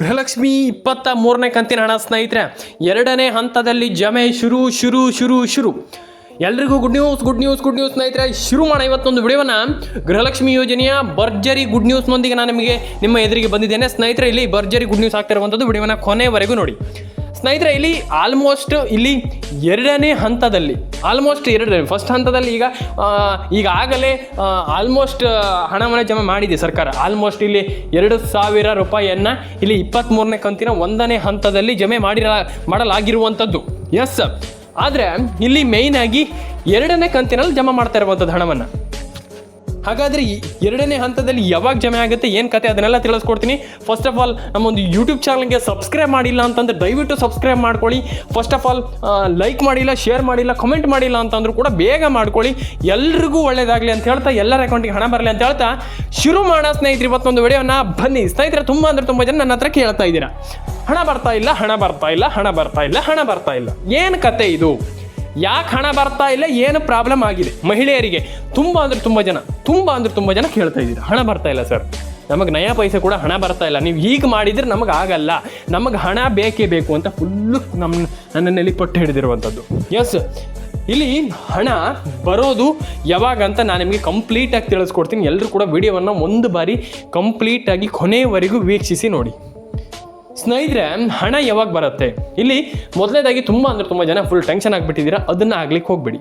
ಗೃಹಲಕ್ಷ್ಮಿ ಇಪ್ಪತ್ತ ಮೂರನೇ ಕಂತಿನ ಹಣ ಸ್ನೇಹಿತರೆ, ಎರಡನೇ ಹಂತದಲ್ಲಿ ಜಮೆ ಶುರು ಶುರು ಶುರು ಶುರು. ಎಲ್ರಿಗೂ good news good news good news ಸ್ನೇಹಿತರೆ, ಶುರು ಮಾಡೋಣ ಇವತ್ತೊಂದು ವಿಡಿಯೋನ ಗೃಹಲಕ್ಷ್ಮಿ ಯೋಜನೆಯ ಭರ್ಜರಿ ಗುಡ್ ನ್ಯೂಸ್ನೊಂದಿಗೆ ನಾನು ನಿಮಗೆ, ನಿಮ್ಮ ಎದುರಿಗೆ ಬಂದಿದ್ದೇನೆ. ಸ್ನೇಹಿತರೆ, ಇಲ್ಲಿ ಭರ್ಜರಿ ಗುಡ್ ನ್ಯೂಸ್ ಆಗ್ತಿರುವಂಥದ್ದು ವಿಡಿಯೋನ ಕೊನೆವರೆಗೂ ನೋಡಿ. ಸ್ನೇಹಿತರೆ, ಇಲ್ಲಿ ಆಲ್ಮೋಸ್ಟ್ ಇಲ್ಲಿ ಎರಡನೇ ಹಂತದಲ್ಲಿ ಆಲ್ಮೋಸ್ಟ್ ಎರಡನೇ ಫಸ್ಟ್ ಹಂತದಲ್ಲಿ ಈಗ ಈಗಾಗಲೇ ಆಲ್ಮೋಸ್ಟ್ ಹಣವನ್ನು ಜಮೆ ಮಾಡಿದೆ ಸರ್ಕಾರ. ಆಲ್ಮೋಸ್ಟ್ ಇಲ್ಲಿ ಎರಡು ಸಾವಿರ ರೂಪಾಯಿಯನ್ನು ಇಲ್ಲಿ ಇಪ್ಪತ್ತ್ಮೂರನೇ ಕಂತಿನ ಒಂದನೇ ಹಂತದಲ್ಲಿ ಜಮೆ ಮಾಡಿರ ಮಾಡಲಾಗಿರುವಂಥದ್ದು. ಎಸ್ ಆದರೆ, ಇಲ್ಲಿ ಮೇಯ್ನಾಗಿ ಎರಡನೇ ಕಂತಿನಲ್ಲಿ ಜಮಾ ಮಾಡ್ತಾ ಇರುವಂಥದ್ದು ಹಣವನ್ನು. ಹಾಗಾದರೆ ಎರಡನೇ ಹಂತದಲ್ಲಿ ಯಾವಾಗ ಜಮೆ ಆಗುತ್ತೆ, ಏನು ಕತೆ, ಅದನ್ನೆಲ್ಲ ತಿಳಿಸ್ಕೊಡ್ತೀನಿ. ಫಸ್ಟ್ ಆಫ್ ಆಲ್ ನಮ್ಮ ಒಂದು ಯೂಟ್ಯೂಬ್ ಚಾನಲ್ಗೆ ಸಬ್ಸ್ಕ್ರೈಬ್ ಮಾಡಿಲ್ಲ ಅಂತಂದ್ರೆ ದಯವಿಟ್ಟು ಸಬ್ಸ್ಕ್ರೈಬ್ ಮಾಡ್ಕೊಳ್ಳಿ. ಫಸ್ಟ್ ಆಫ್ ಆಲ್ ಲೈಕ್ ಮಾಡಿಲ್ಲ ಶೇರ್ ಮಾಡಿಲ್ಲ ಕಮೆಂಟ್ ಮಾಡಿಲ್ಲ ಅಂತಂದ್ರೂ ಕೂಡ ಬೇಗ ಮಾಡ್ಕೊಳ್ಳಿ. ಎಲ್ರಿಗೂ ಒಳ್ಳೇದಾಗಲಿ ಅಂತ ಹೇಳ್ತಾ, ಎಲ್ಲರ ಅಕೌಂಟಿಗೆ ಹಣ ಬರಲಿ ಅಂತ ಹೇಳ್ತಾ, ಶುರು ಮಾಡೋ ಸ್ನೇಹಿತರು, ಇವತ್ತೊಂದು ವಿಡಿಯೋನ ಬನ್ನಿ. ಸ್ನೇಹಿತರೆ, ತುಂಬ ಅಂದ್ರೆ ತುಂಬ ಜನ ನನ್ನ ಹತ್ರ ಕೇಳ್ತಾ ಇದ್ದೀರಾ. ಹಣ ಬರ್ತಾ ಇಲ್ಲ, ಹಣ ಬರ್ತಾ ಇಲ್ಲ, ಹಣ ಬರ್ತಾ ಇಲ್ಲ, ಹಣ ಬರ್ತಾ ಇಲ್ಲ. ಏನು ಕತೆ ಇದು? ಯಾಕೆ ಹಣ ಬರ್ತಾ ಇಲ್ಲ, ಏನು ಪ್ರಾಬ್ಲಮ್ ಆಗಿದೆ? ಮಹಿಳೆಯರಿಗೆ ತುಂಬ ಅಂದರೆ ತುಂಬ ಜನ, ತುಂಬ ಅಂದರೆ ತುಂಬ ಜನ ಕೇಳ್ತಾ ಇದ್ದೀರಾ, ಹಣ ಬರ್ತಾ ಇಲ್ಲ ಸರ್ ನಮಗೆ ನಯ ಪೈಸೆ ಕೂಡ ಹಣ ಬರ್ತಾ ಇಲ್ಲ. ನೀವು ಹೀಗೆ ಮಾಡಿದರೆ ನಮಗೆ ಆಗಲ್ಲ. ನಮಗೆ ಹಣ ಬೇಕೇ ಬೇಕು ಅಂತ ಫುಲ್ಲು ನಮ್ಮ ನನ್ನಲ್ಲಿ ಪಟ್ಟು ಹಿಡಿದಿರುವಂಥದ್ದು ಎಸ್ ಇಲ್ಲಿ ಹಣ ಬರೋದು ಯಾವಾಗ ಅಂತ ನಾನು ನಿಮಗೆ ಕಂಪ್ಲೀಟಾಗಿ ತಿಳಿಸ್ಕೊಡ್ತೀನಿ. ಎಲ್ಲರೂ ಕೂಡ ವಿಡಿಯೋವನ್ನು ಒಂದು ಬಾರಿ ಕಂಪ್ಲೀಟಾಗಿ ಕೊನೆಯವರೆಗೂ ವೀಕ್ಷಿಸಿ ನೋಡಿ. ಸ್ನೇಹಿತರೆ, ಹಣ ಯಾವಾಗ ಬರುತ್ತೆ? ಇಲ್ಲಿ ಮೊದಲನೇದಾಗಿ ತುಂಬ ಅಂದರೆ ತುಂಬ ಜನ ಫುಲ್ ಟೆನ್ಷನ್ ಆಗಿಬಿಟ್ಟಿದ್ದೀರಾ, ಅದನ್ನು ಆಗ್ಲಿಕ್ಕೆ ಹೋಗಬೇಡಿ.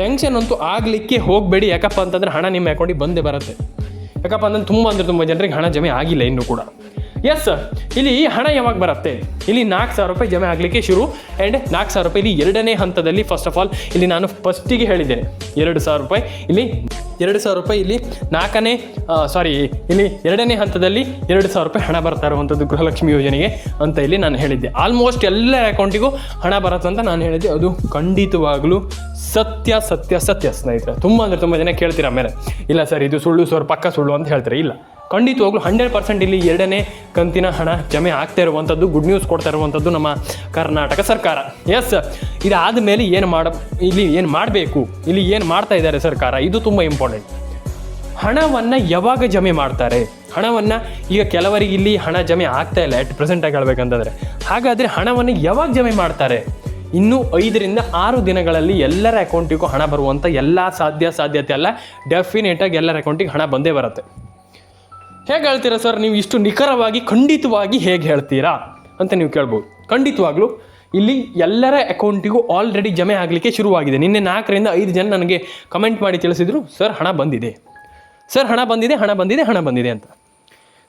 ಟೆನ್ಷನ್ ಅಂತೂ ಆಗಲಿಕ್ಕೆ ಹೋಗಬೇಡಿ, ಯಾಕಪ್ಪ ಅಂತಂದ್ರೆ ಹಣ ನಿಮ್ಮ ಅಕೌಂಟಿಗೆ ಬಂದೇ ಬರುತ್ತೆ. ಯಾಕಪ್ಪ ಅಂತಂದ್ರೆ ತುಂಬ ಅಂದರೆ ತುಂಬ ಜನರಿಗೆ ಹಣ ಜಮೆ ಆಗಿಲ್ಲ ಇನ್ನೂ ಕೂಡ. ಎಸ್ ಇಲ್ಲಿ ಹಣ ಯಾವಾಗ ಬರುತ್ತೆ? ಇಲ್ಲಿ ನಾಲ್ಕು ಸಾವಿರ ರೂಪಾಯಿ ಜಮೆ ಆಗಲಿಕ್ಕೆ ಶುರು ಆ್ಯಂಡ್ ನಾಲ್ಕು ಸಾವಿರ ರೂಪಾಯಿ ಇಲ್ಲಿ ಎರಡನೇ ಹಂತದಲ್ಲಿ ಫಸ್ಟ್ ಆಫ್ ಆಲ್ ಇಲ್ಲಿ ನಾನು ಫಸ್ಟಿಗೆ ಹೇಳಿದ್ದೇನೆ. ಎರಡು ಸಾವಿರ ರೂಪಾಯಿ ಇಲ್ಲಿ ಎರಡು ಸಾವಿರ ರೂಪಾಯಿ ಇಲ್ಲಿ ನಾಲ್ಕನೇ ಸಾರಿ ಇಲ್ಲಿ ಎರಡನೇ ಹಂತದಲ್ಲಿ ಎರಡು ಸಾವಿರ ರೂಪಾಯಿ ಹಣ ಬರ್ತಾ ಇರುವಂಥದ್ದು ಗೃಹಲಕ್ಷ್ಮಿ ಯೋಜನೆಗೆ ಅಂತ ಇಲ್ಲಿ ನಾನು ಹೇಳಿದ್ದೆ. ಆಲ್ಮೋಸ್ಟ್ ಎಲ್ಲ ಅಕೌಂಟಿಗೂ ಹಣ ಬರುತ್ತೆ ಅಂತ ನಾನು ಹೇಳಿದ್ದೆ. ಅದು ಖಂಡಿತವಾಗಲೂ ಸತ್ಯ ಸತ್ಯ ಸತ್ಯ, ಸ್ನೇಹಿತರೆ. ತುಂಬ ಅಂದರೆ ತುಂಬ ಜನ ಕೇಳ್ತೀರಾ ಮೇಲೆ ಇಲ್ಲ ಸರ್, ಇದು ಸುಳ್ಳು ಸರ್, ಪಕ್ಕ ಸುಳ್ಳು ಅಂತ ಹೇಳ್ತಾರೆ. ಇಲ್ಲ. ಖಂಡಿತವಾಗ್ಲೂ ಹಂಡ್ರೆಡ್ ಪರ್ಸೆಂಟ್ ಇಲ್ಲಿ ಎರಡನೇ ಕಂತಿನ ಹಣ ಜಮೆ ಆಗ್ತಾ ಇರುವಂಥದ್ದು ಗುಡ್ ನ್ಯೂಸ್ ಕೊಡ್ತಾ ಇರುವಂಥದ್ದು ನಮ್ಮ ಕರ್ನಾಟಕ ಸರ್ಕಾರ. ಎಸ್ ಇದಾದ ಮೇಲೆ ಏನು ಮಾಡ, ಇಲ್ಲಿ ಏನು ಮಾಡಬೇಕು? ಇಲ್ಲಿ ಏನು ಮಾಡ್ತಾ ಇದ್ದಾರೆ ಸರ್ಕಾರ? ಇದು ತುಂಬ ಇಂಪಾರ್ಟೆಂಟ್ ಹಣವನ್ನು ಯಾವಾಗ ಜಮೆ ಮಾಡ್ತಾರೆ? ಹಣವನ್ನು ಈಗ ಕೆಲವರಿಗೆ ಇಲ್ಲಿ ಹಣ ಜಮೆ ಆಗ್ತಾ ಇಲ್ಲ ಎಟ್ ಪ್ರೆಸೆಂಟಾಗಿ ಹೇಳ್ಬೇಕಂತಂದರೆ. ಹಾಗಾದರೆ ಹಣವನ್ನು ಯಾವಾಗ ಜಮೆ ಮಾಡ್ತಾರೆ? ಇನ್ನೂ ಐದರಿಂದ ಆರು ದಿನಗಳಲ್ಲಿ ಎಲ್ಲರ ಅಕೌಂಟಿಗೂ ಹಣ ಬರುವಂಥ ಎಲ್ಲ ಸಾಧ್ಯ ಸಾಧ್ಯತೆ ಅಲ್ಲ ಡೆಫಿನೆಟಾಗಿ ಎಲ್ಲರ ಅಕೌಂಟಿಗೆ ಹಣ ಬಂದೇ ಬರುತ್ತೆ. ಹೇಗೆ ಹೇಳ್ತೀರಾ ಸರ್? ನೀವು ಇಷ್ಟು ನಿಖರವಾಗಿ, ಖಂಡಿತವಾಗಿ ಹೇಗೆ ಹೇಳ್ತೀರಾ ಅಂತ ನೀವು ಕೇಳ್ಬೋದು. ಖಂಡಿತವಾಗ್ಲೂ ಇಲ್ಲಿ ಎಲ್ಲರ ಅಕೌಂಟಿಗೂ ಆಲ್ರೆಡಿ ಜಮೆ ಆಗಲಿಕ್ಕೆ ಶುರುವಾಗಿದೆ. ನಿನ್ನೆ ನಾಲ್ಕರಿಂದ ಐದು ಜನ ನನಗೆ ಕಮೆಂಟ್ ಮಾಡಿ ತಿಳಿಸಿದ್ರು, ಸರ್, ಹಣ ಬಂದಿದೆ. ಸರ್, ಹಣ ಬಂದಿದೆ ಹಣ ಬಂದಿದೆ ಹಣ ಬಂದಿದೆ ಅಂತ.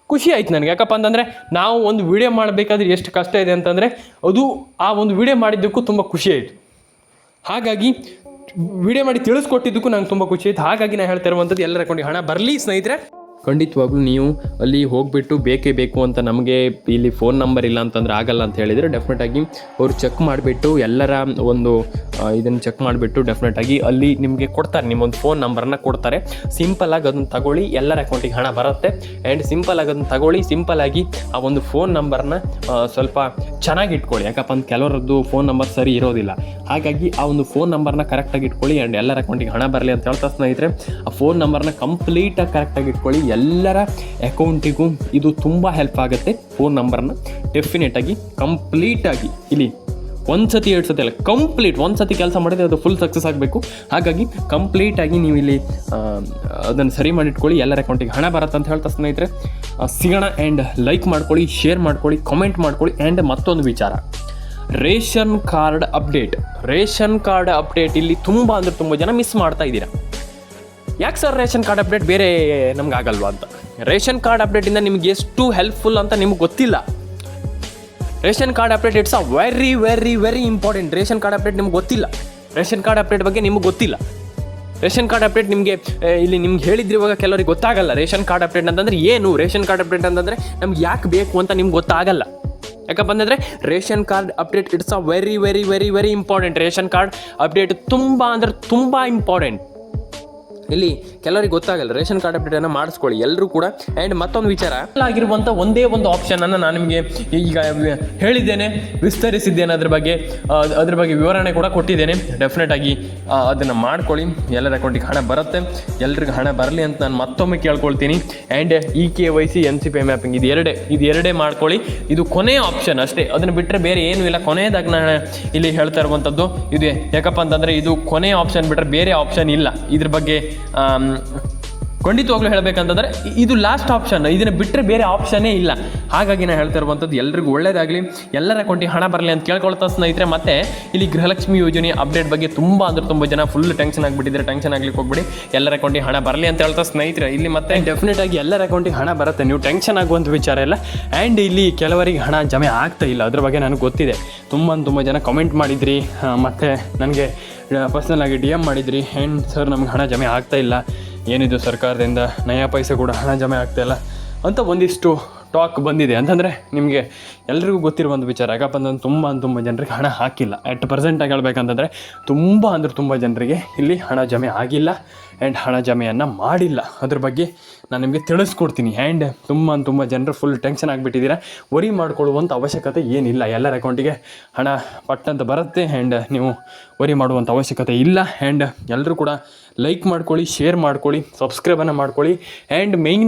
ಖುಷಿ ಆಯ್ತು ನನಗೆ. ಯಾಕಪ್ಪ ಅಂತಂದರೆ ನಾವು ಒಂದು ವಿಡಿಯೋ ಮಾಡಬೇಕಾದ್ರೆ ಎಷ್ಟು ಕಷ್ಟ ಇದೆ ಅಂತಂದರೆ ಅದು ಆ ಒಂದು ವಿಡಿಯೋ ಮಾಡಿದ್ದಕ್ಕೂ ತುಂಬ ಖುಷಿ ಆಯಿತು. ಹಾಗಾಗಿ ವಿಡಿಯೋ ಮಾಡಿ ತಿಳಿಸ್ಕೊಟ್ಟಿದ್ದಕ್ಕೂ ನಂಗೆ ತುಂಬ ಖುಷಿ ಆಯಿತು. ಹಾಗಾಗಿ ನಾನು ಹೇಳ್ತಾ ಇರುವಂಥದ್ದು, ಎಲ್ಲರ ಅಕೌಂಟಿಗೆ ಹಣ ಬರಲಿ ಸ್ನೇಹಿತರೆ. ಖಂಡಿತವಾಗ್ಲೂ ನೀವು ಅಲ್ಲಿ ಹೋಗಿಬಿಟ್ಟು ಬೇಕೇ ಬೇಕು ಅಂತ ನಮಗೆ ಇಲ್ಲಿ ಫೋನ್ ನಂಬರ್ ಇಲ್ಲ ಅಂತಂದ್ರೆ ಆಗಲ್ಲ ಅಂತ ಹೇಳಿದರೆ ಡೆಫಿನೆಟಾಗಿ ಅವರು ಚೆಕ್ ಮಾಡಿಬಿಟ್ಟು ಎಲ್ಲರ ಒಂದು ಇದನ್ನು ಚೆಕ್ ಮಾಡಿಬಿಟ್ಟು ಡೆಫಿನೆಟಾಗಿ ಅಲ್ಲಿ ನಿಮಗೆ ಕೊಡ್ತಾರೆ, ನಿಮ್ಮೊಂದು ಫೋನ್ ನಂಬರನ್ನ ಕೊಡ್ತಾರೆ. ಸಿಂಪಲಾಗಿ ಅದನ್ನು ತಗೊಳ್ಳಿ, ಎಲ್ಲರ ಅಕೌಂಟಿಗೆ ಹಣ ಬರುತ್ತೆ. ಆ್ಯಂಡ್ ಸಿಂಪಲಾಗಿ ಅದನ್ನು ತಗೊಳ್ಳಿ ಸಿಂಪಲಾಗಿ ಆ ಒಂದು ಫೋನ್ ನಂಬರ್ನ ಸ್ವಲ್ಪ ಚೆನ್ನಾಗಿ ಇಟ್ಕೊಳ್ಳಿ. ಯಾಕಪ್ಪ ಅಂತ ಕೆಲವರದ್ದು ಫೋನ್ ನಂಬರ್ ಸರಿ ಇರೋದಿಲ್ಲ. ಹಾಗಾಗಿ ಆ ಒಂದು ಫೋನ್ ನಂಬರ್ನ ಕರೆಕ್ಟಾಗಿ ಇಟ್ಕೊಳ್ಳಿ ಆ್ಯಂಡ್ ಎಲ್ಲರ ಅಕೌಂಟಿಗೆ ಹಣ ಬರಲಿ ಅಂತ ಹೇಳ್ತಾ ಸ್ನೇಹಿತರೆ, ಆ ಫೋನ್ ನಂಬರ್ನ ಕಂಪ್ಲೀಟಾಗಿ ಕರೆಕ್ಟಾಗಿ ಇಟ್ಕೊಳ್ಳಿ. ಎಲ್ಲರ ಅಕೌಂಟಿಗೂ ಇದು ತುಂಬ ಹೆಲ್ಪ್ ಆಗುತ್ತೆ. ಫೋನ್ ನಂಬರ್ನ ಡೆಫಿನೆಟಾಗಿ ಕಂಪ್ಲೀಟಾಗಿ ಇಲ್ಲಿ ಒಂದು ಸತಿ, ಎರಡು ಸತಿ ಅಲ್ಲ ಕಂಪ್ಲೀಟ್ ಒಂದು ಸತಿ ಕೆಲಸ ಮಾಡಿದರೆ ಅದು ಫುಲ್ ಸಕ್ಸಸ್ ಆಗಬೇಕು. ಹಾಗಾಗಿ ಕಂಪ್ಲೀಟಾಗಿ ನೀವು ಇಲ್ಲಿ ಅದನ್ನು ಸರಿ ಮಾಡಿಟ್ಕೊಳ್ಳಿ, ಎಲ್ಲರ ಅಕೌಂಟಿಗೆ ಹಣ ಬರುತ್ತೆ ಅಂತ ಹೇಳ್ತಾ ಸ್ನೇಹಿತರೆ. ಸಿಗೋಣ ಆ್ಯಂಡ್ ಲೈಕ್ ಮಾಡ್ಕೊಳ್ಳಿ ಶೇರ್ ಮಾಡ್ಕೊಳ್ಳಿ ಕಮೆಂಟ್ ಮಾಡ್ಕೊಳ್ಳಿ ಆ್ಯಂಡ್ ಮತ್ತೊಂದು ವಿಚಾರ. Ration card update. Ration card update ಇಲ್ಲಿ ತುಂಬ ಅಂದರೆ ತುಂಬ ಜನ ಮಿಸ್ ಮಾಡ್ತಾ ಇದ್ದೀರಾ. ಯಾಕೆ ಸರ್ ರೇಷನ್ ಕಾರ್ಡ್ ಅಪ್ಡೇಟ್ ಬೇರೆ ನಮ್ಗೆ ಆಗಲ್ವಾ ಅಂತ ರೇಷನ್ ಕಾರ್ಡ್ ಅಪ್ಡೇಟಿಂದ ನಿಮ್ಗೆ ಎಷ್ಟು ಹೆಲ್ಪ್ಫುಲ್ ಅಂತ ನಿಮ್ಗೆ ಗೊತ್ತಿಲ್ಲ ration card update it's a very very very important ration card update ನಿಮ್ಗೆ ಗೊತ್ತಿಲ್ಲ ರೇಷನ್ ಕಾರ್ಡ್ ಅಪ್ಡೇಟ್ ಬಗ್ಗೆ ನಿಮ್ಗೆ ಗೊತ್ತಿಲ್ಲ ರೇಷನ್ ಕಾರ್ಡ್ ಅಪ್ಡೇಟ್ ನಿಮಗೆ ಇಲ್ಲಿ ನಿಮ್ಗೆ ಹೇಳಿದ್ರೆ ಇವಾಗ ಕೆಲವರಿಗೆ ಗೊತ್ತಾಗಲ್ಲ ರೇಷನ್ ಕಾರ್ಡ್ ಅಪ್ಡೇಟ್ ಅಂತಂದ್ರೆ ಏನು ರೇಷನ್ ಕಾರ್ಡ್ ಅಪ್ಡೇಟ್ ಅಂತಂದರೆ ನಮ್ಗೆ ಯಾಕೆ ಬೇಕು ಅಂತ ನಿಮ್ಗೆ ಗೊತ್ತಾಗಲ್ಲ ಯಾಕಪ್ಪ ಅಂತಂದರೆ ration card update it's a very very very very important ration card update ತುಂಬ ಅಂದ್ರೆ ತುಂಬ ಇಂಪಾರ್ಟೆಂಟ್ ಇಲ್ಲಿ ಕೆಲವರಿಗೆ ಗೊತ್ತಾಗಲ್ಲ, ರೇಷನ್ ಕಾರ್ಡ್ ಅಪ್ಡೇಟ್ ಅನ್ನು ಮಾಡಿಸ್ಕೊಳ್ಳಿ ಎಲ್ಲರೂ ಕೂಡ. ಆ್ಯಂಡ್ ಮತ್ತೊಂದು ವಿಚಾರ. ಆಗಿರುವಂತ ಒಂದೇ ಒಂದು ಆಪ್ಷನ್ ಆಪ್ಷನನ್ನು ನಾನು ನಿಮಗೆ ಈಗ ಹೇಳಿದ್ದೇನೆ, ವಿಸ್ತರಿಸಿದ್ದೇನೆ ಅದ್ರ ಬಗ್ಗೆ ಅದ್ರ ಬಗ್ಗೆ ವಿವರಣೆ ಕೂಡ ಕೊಟ್ಟಿದ್ದೇನೆ. ಡೆಫಿನೆಟ್ ಆಗಿ ಅದನ್ನು ಮಾಡ್ಕೊಳ್ಳಿ. ಎಲ್ಲರ ಅಕೌಂಟಿಗೆ ಹಣ ಬರುತ್ತೆ. ಎಲ್ರಿಗೂ ಹಣ ಬರಲಿ ಅಂತ ನಾನು ಮತ್ತೊಮ್ಮೆ ಕೇಳ್ಕೊಳ್ತೀನಿ. And E K Y C N C P mapping ಇದು ಎರಡೇ ಇದು ಎರಡೇ ಮಾಡ್ಕೊಳ್ಳಿ. ಇದು ಕೊನೆಯ ಆಪ್ಷನ್ ಅಷ್ಟೇ. ಅದನ್ನು ಬಿಟ್ಟರೆ ಬೇರೆ ಏನೂ ಇಲ್ಲ. ಕೊನೆಯದಾಗಿ ನಾನು ಇಲ್ಲಿ ಹೇಳ್ತಾ ಇರುವಂಥದ್ದು ಇದು ಯಾಕಪ್ಪ ಅಂತಂದರೆ ಇದು ಕೊನೆಯ ಆಪ್ಷನ್ ಬಿಟ್ಟರೆ ಬೇರೆ ಆಪ್ಷನ್ ಇಲ್ಲ. ಇದ್ರ ಬಗ್ಗೆ ಖಂಡಿತವಾಗ್ಲೂ ಹೇಳಬೇಕಂತಂದ್ರೆ ಇದು ಲಾಸ್ಟ್ ಆಪ್ಷನ್ ಇದನ್ನು ಬಿಟ್ಟರೆ ಬೇರೆ ಆಪ್ಷನ್ನೇ ಇಲ್ಲ. ಹಾಗಾಗಿ ನಾನು ಹೇಳ್ತಾ ಇರುವಂಥದ್ದು ಎಲ್ರಿಗೂ ಒಳ್ಳೇದಾಗಲಿ. ಎಲ್ಲರ ಅಕೌಂಟಿಗೆ ಹಣ ಬರಲಿ ಅಂತ ಕೇಳ್ಕೊಳ್ತಾ ಸ್ನೇಹಿತರೆ, ಮತ್ತೆ ಇಲ್ಲಿ ಗೃಹಲಕ್ಷ್ಮಿ ಯೋಜನೆ ಅಪ್ಡೇಟ್ ಬಗ್ಗೆ ತುಂಬ ಅಂದ್ರೆ ತುಂಬ ಜನ ಫುಲ್ ಟೆನ್ಷನ್ ಆಗಿಬಿಟ್ಟಿದ್ರೆ ಟೆನ್ಷನ್ ಆಗ್ಲಿಕ್ಕೆ ಹೋಗ್ಬಿಡಿ. ಎಲ್ಲರ ಅಕೌಂಟಿಗೆ ಹಣ ಬರಲಿ ಅಂತ ಹೇಳ್ತಾ ಸ್ನೇಹಿತರೆ, ಇಲ್ಲಿ ಮತ್ತೆ ಡೆಫಿನೆಟ್ ಆಗಿ ಎಲ್ಲರ ಅಕೌಂಟಿಗೆ ಹಣ ಬರುತ್ತೆ. ನೀವು ಟೆನ್ಷನ್ ಆಗುವಂಥ ವಿಚಾರ ಇಲ್ಲ. ಆ್ಯಂಡ್ ಇಲ್ಲಿ ಕೆಲವರಿಗೆ ಹಣ ಜಮೆ ಆಗ್ತಾ ಇಲ್ಲ. ಅದ್ರ ಬಗ್ಗೆ ನನಗೆ ಗೊತ್ತಿದೆ. ತುಂಬ ತುಂಬ ಜನ ಕಮೆಂಟ್ ಮಾಡಿದ್ರಿ. ಮತ್ತೆ ನನಗೆ ಪರ್ಸ್ನಲ್ ಆಗಿ ಡಿ ಎಂ ಮಾಡಿದ್ರಿ. ಆ್ಯಂಡ್ ಸರ್ ನಮ್ಗೆ ಹಣ ಜಮೆ ಆಗ್ತಾ ಇಲ್ಲ. ಏನಿದು ಸರ್ಕಾರದಿಂದ ನಯಾ ಪೈಸೆ ಕೂಡ ಹಣ ಜಮೆ ಆಗ್ತಾ ಇಲ್ಲ ಅಂತ ಒಂದಿಷ್ಟು ಟಾಕ್ ಬಂದಿದೆ. ಅಂತಂದರೆ ನಿಮಗೆ ಎಲ್ರಿಗೂ ಗೊತ್ತಿರೋ ಒಂದು ವಿಚಾರ. ಯಾಕಪ್ಪ ಅಂತಂದ್ರೆ ತುಂಬ ತುಂಬ ಜನರಿಗೆ ಹಣ ಹಾಕಿಲ್ಲ. ಅಟ್ ಪ್ರೆಸೆಂಟಾಗಿ ಹೇಳ್ಬೇಕಂತಂದರೆ ತುಂಬ ಅಂದ್ರೆ ತುಂಬ ಜನರಿಗೆ ಇಲ್ಲಿ ಹಣ ಜಮೆ ಆಗಿಲ್ಲ ಆ್ಯಂಡ್ ಹಣ ಜಮೆಯನ್ನು ಮಾಡಿಲ್ಲ. ಅದ್ರ ಬಗ್ಗೆ ನಾನು ನಿಮಗೆ ತಿಳಿಸ್ಕೊಡ್ತೀನಿ. ಆ್ಯಂಡ್ ತುಂಬ ತುಂಬ ಜನರು ಫುಲ್ ಟೆನ್ಷನ್ ಆಗಿಬಿಟ್ಟಿದ್ದೀರಾ. ವರಿ ಮಾಡ್ಕೊಳ್ಳುವಂಥ ಅವಶ್ಯಕತೆ ಏನಿಲ್ಲ. ಎಲ್ಲರ ಅಕೌಂಟಿಗೆ ಹಣ ಪಟ್ಟಂತ ಬರುತ್ತೆ ಆ್ಯಂಡ್ ನೀವು ವರಿ ಮಾಡುವಂಥ ಅವಶ್ಯಕತೆ ಇಲ್ಲ. ಆ್ಯಂಡ್ ಎಲ್ಲರೂ ಕೂಡ ಲೈಕ್ ಮಾಡ್ಕೊಳ್ಳಿ ಶೇರ್ ಮಾಡ್ಕೊಳ್ಳಿ ಸಬ್ಸ್ಕ್ರೈಬನ್ನು ಮಾಡ್ಕೊಳ್ಳಿ. And main